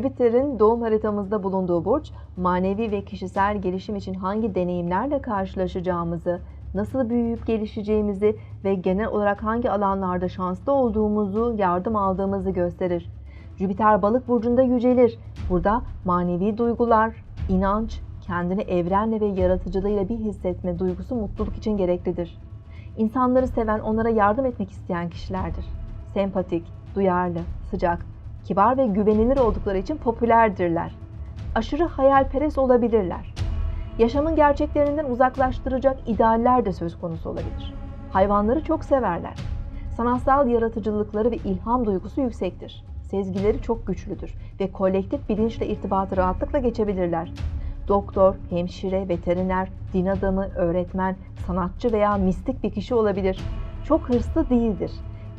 Jüpiter'in doğum haritamızda bulunduğu burç, manevi ve kişisel gelişim için hangi deneyimlerle karşılaşacağımızı, nasıl büyüyüp gelişeceğimizi ve genel olarak hangi alanlarda şanslı olduğumuzu, yardım aldığımızı gösterir. Jüpiter balık burcunda yücelir. Burada manevi duygular, inanç, kendini evrenle ve yaratıcılığıyla bir hissetme duygusu mutluluk için gereklidir. İnsanları seven, onlara yardım etmek isteyen kişilerdir. Sempatik, duyarlı, sıcak, kibar ve güvenilir oldukları için popülerdirler. Aşırı hayalperest olabilirler. Yaşamın gerçeklerinden uzaklaştıracak idealler de söz konusu olabilir. Hayvanları çok severler. Sanatsal yaratıcılıkları ve ilham duygusu yüksektir. Sezgileri çok güçlüdür ve kolektif bilinçle irtibatı rahatlıkla geçebilirler. Doktor, hemşire, veteriner, din adamı, öğretmen, sanatçı veya mistik bir kişi olabilir. Çok hırslı değildir.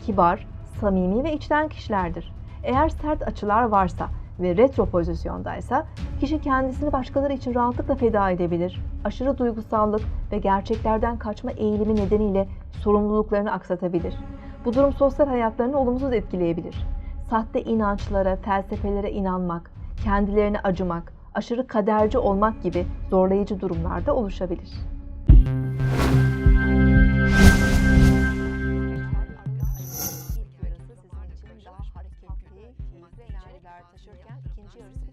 Kibar, samimi ve içten kişilerdir. Eğer sert açılar varsa ve retro pozisyondaysa kişi kendisini başkaları için rahatlıkla feda edebilir. Aşırı duygusallık ve gerçeklerden kaçma eğilimi nedeniyle sorumluluklarını aksatabilir. Bu durum sosyal hayatlarını olumsuz etkileyebilir. Sahte inançlara, felsefelere inanmak, kendilerine acımak, aşırı kaderci olmak gibi zorlayıcı durumlarda oluşabilir. evler taşırken ikinci yarısı